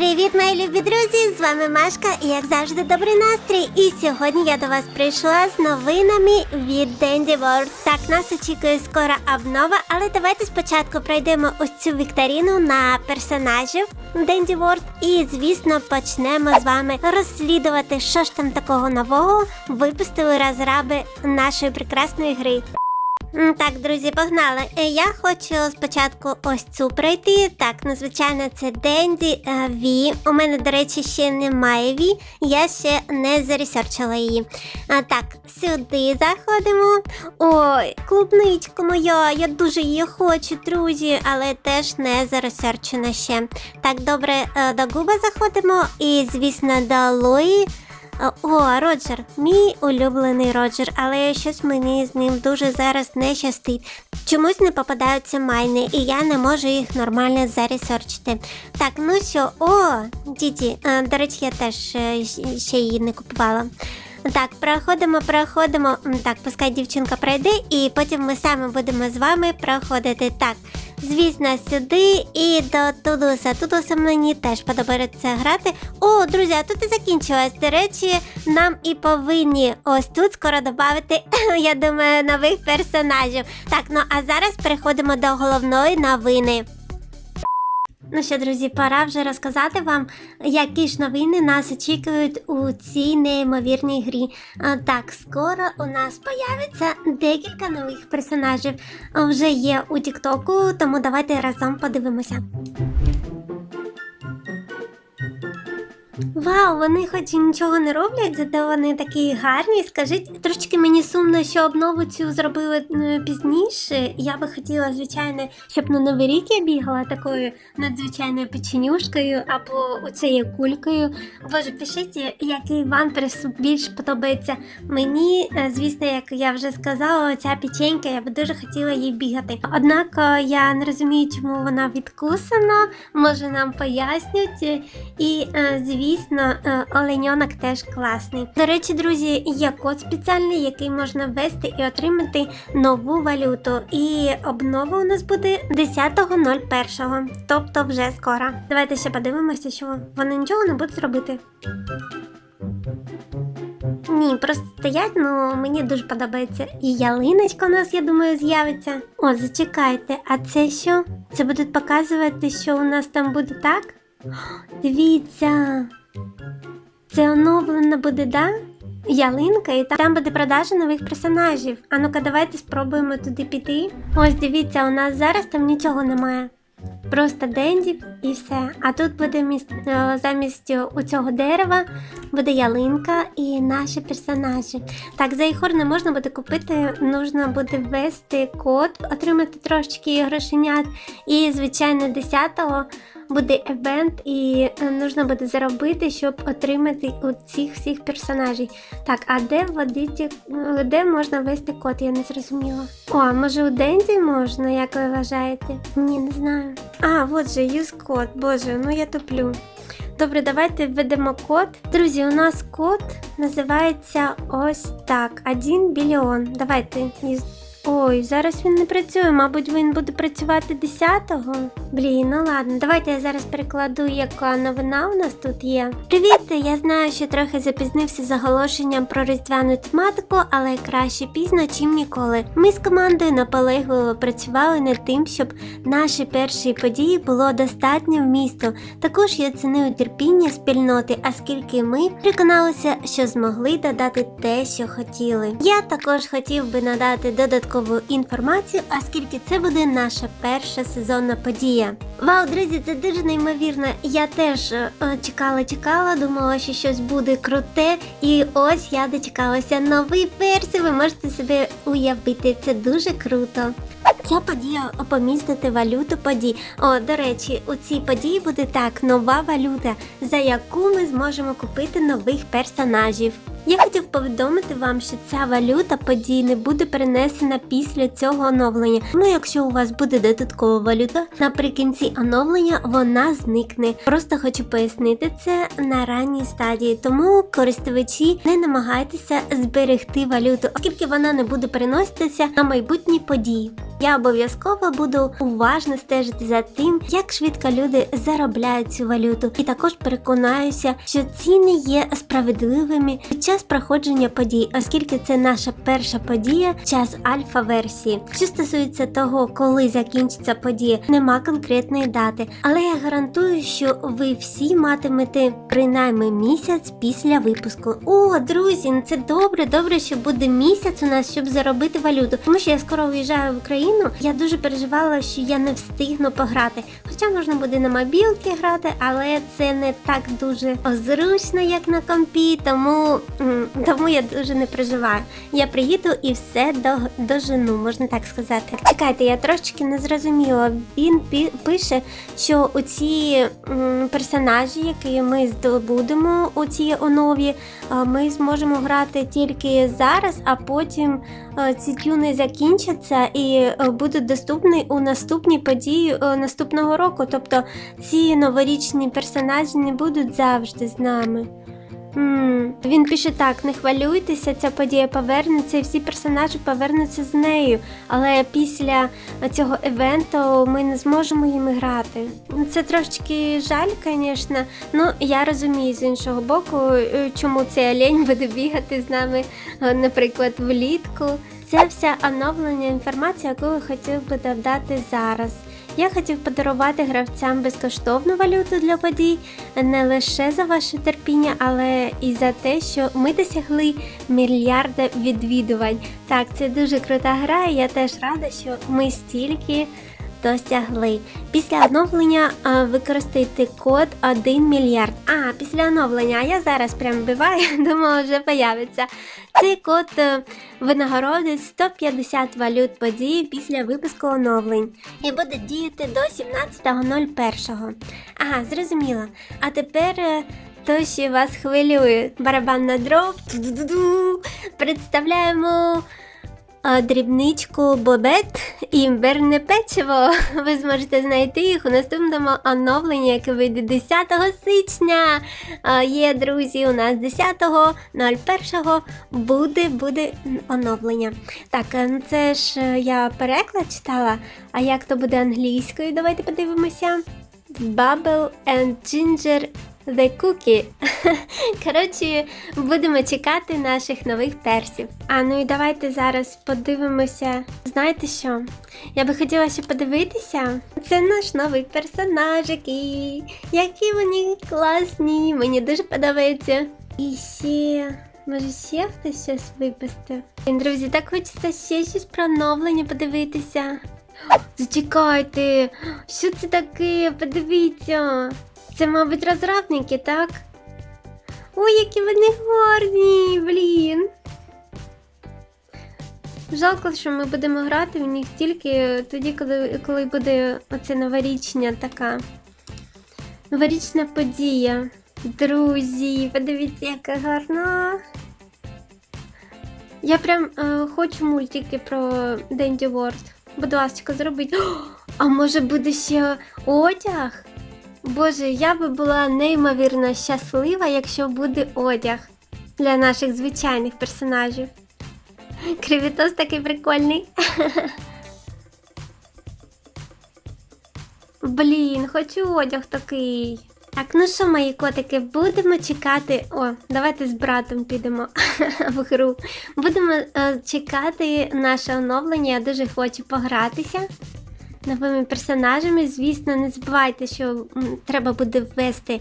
Привіт, мої любі друзі! З вами Машка і як завжди добрий настрій. І сьогодні я до вас прийшла з новинами від Dandy World. Так, нас очікує скоро обнова, але давайте спочатку пройдемо ось цю вікторину на персонажів Dandy World. І, звісно, почнемо з вами розслідувати, що ж там такого нового випустили розраби нашої прекрасної гри. Так, друзі, погнали. Е, Я хочу спочатку ось цю пройти. Так, ну звичайно, це Денді е, Ві. У мене, до речі, ще немає Ві. Я ще не заресерчила її. А, так, сюди заходимо. Ой, клубничка моя, я дуже її хочу, друзі, але теж не заресерчена ще. Так, добре, е, до Губа заходимо і, звісно, до Луї. О, Роджер, мій улюблений Роджер, але щось мені з ним дуже зараз не щастить. Чомусь не попадаються майни, і я не можу їх нормально заресерчити. Так, ну що, о, Діді, е, до речі, я теж е, ще її не купувала. Так, проходимо, проходимо. Так, пускай дівчинка пройде, і потім ми саме будемо з вами проходити. Так, звісно, сюди і до Тудуса. Тудуса мені теж подобається грати. О, друзі, а тут і закінчилось. До речі, нам і повинні ось тут скоро додати, я думаю, нових персонажів. Так, ну а зараз переходимо до головної новини. Ну що, друзі, пора вже розказати вам, які ж новини нас очікують у цій неймовірній грі. Так, скоро у нас появиться декілька нових персонажів. Вже є у Тіктоку, тому давайте разом подивимося. Вау, вони хоч і нічого не роблять, зате вони такі гарні. Скажіть, трошки мені сумно, що обнову цю зробили е, пізніше. Я би хотіла, звичайно, щоб на Новий рік я бігала такою надзвичайною печенюшкою або оцею кулькою. Боже, пишіть, який вам більш подобається. Мені, е, звісно, як я вже сказала, ця печенька, я би дуже хотіла їй бігати. Однак е, я не розумію, чому вона відкусана. Може нам пояснять. І, е, звісно, е, оленьонок теж класний. До речі, друзі, є код спеціальний, який можна ввести і отримати нову валюту. І обнова у нас буде 10.01, тобто вже скоро. Давайте ще подивимося, що вони нічого не будуть робити. Ні, просто стоять, ну мені дуже подобається. І ялиночка у нас, я думаю, з'явиться. О, зачекайте, а це що? Це будуть показувати, що у нас там буде так? Дивіться. Це оновлено буде, да? Ялинка, і там буде продажа нових персонажів. А ну-ка, давайте спробуємо туди піти. Ось дивіться, у нас зараз там нічого немає. Просто Денді і все. А тут буде міс... е, замість у цього дерева буде ялинка і наші персонажі. Так, за ігор не можна буде купити, нужно буде ввести код, отримати трошечки грошенят. І, звичайно, 10-го буде евент, і е, нужно буде заробити, щоб отримати у цих всіх персонажів. Так, а де вводити, е, де можна ввести код, я не зрозуміла. О, може у Денді можна, як ви вважаєте? Ні, не знаю. А, от же, use код, боже, ну я туплю. Добре, давайте введемо код. Друзі, у нас код називається ось так: 1 біліон. Давайте. Ой, зараз він не працює, мабуть, він буде працювати 10-го. Блін, ну ладно, давайте я зараз перекладу, яка новина у нас тут є. Привіт! Я знаю, що трохи запізнився з оголошенням про різдвяну тематику, але краще пізно, чим ніколи. Ми з командою наполегливо працювали над тим, щоб наші перші події було достатньо в місту. Також я ціную терпіння спільноти, оскільки ми переконалися, що змогли додати те, що хотіли. Я також хотів би надати додаткову інформацію, оскільки це буде наша перша сезонна подія. Вау, друзі, це дуже неймовірно. Я теж е, чекала, чекала, думала, що щось буде круте. І ось я дочекалася новий версії. Ви можете собі уявити, це дуже круто. Ця подія помістити валюту подій. О, до речі, у цій події буде так нова валюта, за яку ми зможемо купити нових персонажів. Я хотів повідомити вам, що ця валюта подій не буде перенесена після цього оновлення. Ну, якщо у вас буде додаткова валюта, наприкінці оновлення вона зникне. Просто хочу пояснити це на ранній стадії, тому користувачі не намагайтеся зберегти валюту, оскільки вона не буде переноситися на майбутні події. Я обов'язково буду уважно стежити за тим, як швидко люди заробляють цю валюту, і також переконаюся, що ціни є справедливими час проходження подій, оскільки це наша перша подія, час альфа-версії. Що стосується того, коли закінчиться подія, нема конкретної дати, але я гарантую, що ви всі матимете принаймні місяць після випуску. О, друзі, ну це добре, добре, що буде місяць у нас, щоб заробити валюту. Тому що я скоро виїжджаю в Україну. Я дуже переживала, що я не встигну пограти. Хоча можна буде на мобілки грати, але це не так дуже зручно, як на компі, тому, тому я дуже не переживаю. Я приїду і все до, дожену, можна так сказати. Чекайте, я трошечки не зрозуміла. Він пише, що оці м, персонажі, які ми здобудемо у цій онові, ми зможемо грати тільки зараз, а потім е, ці тюни закінчаться і е, будуть доступні у наступній події е, наступного року. Тобто ці новорічні персонажі не будуть завжди з нами. М, Він пише так: не хвилюйтеся, ця подія повернеться, і всі персонажі повернуться з нею. Але після цього івенту ми не зможемо їм грати. Це трошечки жаль, звісно. Ну я розумію з іншого боку, е, чому цей олень буде бігати з нами, е, наприклад, влітку. Це вся оновлення інформації, яку хотів би додати зараз. Я хотів подарувати гравцям безкоштовну валюту для подій не лише за ваше терпіння, але і за те, що ми досягли мільярда відвідувань. Так, це дуже крута гра, і я теж рада, що ми стільки досягли. Після оновлення використайте код 1 мільярд. А, після оновлення, я зараз прям вбиваю, думаю, вже появиться. Цей код е, винагородить 150 валют події після випуску оновлень і буде діяти до 17.01. Ага, зрозуміло. А тепер. е, То, що вас хвилює, барабан на дров. Ту-ду-ду-ду. Представляємо а, дрібничку бобет і імбирне печиво. Ви зможете знайти їх у наступному оновленні, яке вийде 10 січня. А, є, друзі, у нас 10.01 буде, буде оновлення. Так, е, ну це ж е, я переклад читала, а як то буде англійською? Давайте подивимося. Bubble and Ginger The Cookie. Коротше, будемо чекати наших нових персів. А ну і давайте зараз подивимося. Знаєте що? Я би хотіла ще подивитися. Це наш новий персонажики. Які вони класні. Мені дуже подобається. І ще. Може ще хтось щось виписати? Блін, Друзі, так хочеться ще щось про оновлення подивитися. Зачекайте, що це таке? Подивіться. Це, мабуть, розрадники, так? Ой, які вони гарні, блін. Жалко, що ми будемо грати в них тільки тоді, коли, коли буде оця новорічня така. Новорічна подія. Друзі, подивіться, яка гарна. Я прям е, хочу мультики про Денді Ворд. Будь ласка, зробіть. О, а може буде ще одяг? Боже, я би була неймовірно щаслива, якщо буде одяг для наших звичайних персонажів. Кривітос такий прикольний. Блін, хочу одяг такий. Так, ну що, мої котики, будемо чекати. О, давайте з братом підемо в гру. Будемо е, чекати наше оновлення. Я дуже хочу погратися новими персонажами. Звісно, не забувайте, що треба буде ввести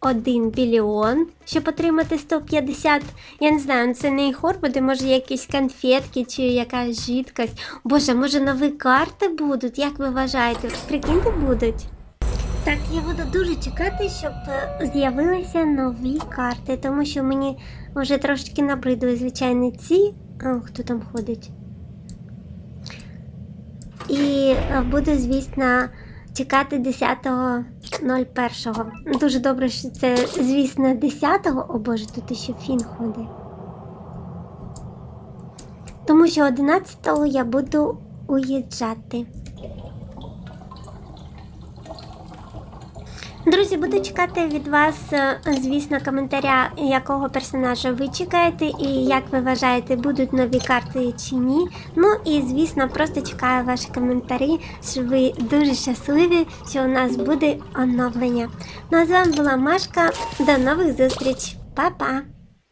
1 біліон, щоб отримати 150. Я не знаю, ну це не ігор буде, може якісь конфетки чи якась жидкость. Боже, може нові карти будуть? Як ви вважаєте? Прикиньте, будуть? Так, я буду дуже чекати, щоб е, з'явилися нові карти, тому що мені вже трошки набридли, звичайно, ці. О, хто там ходить? І е, буду, звісно, чекати 10.01. Дуже добре, що це, звісно, 10-го. О Боже, тут ще фін ходить. Тому що 11-го я буду уїжджати. Друзі, буду чекати від вас, е, звісно, коментаря, якого персонажа ви чекаєте, і як ви вважаєте, будуть нові карти чи ні. Ну і звісно, просто чекаю ваші коментарі, що ви дуже щасливі, що у нас буде оновлення. Ну а з вами була Машка. До нових зустріч. Па-па!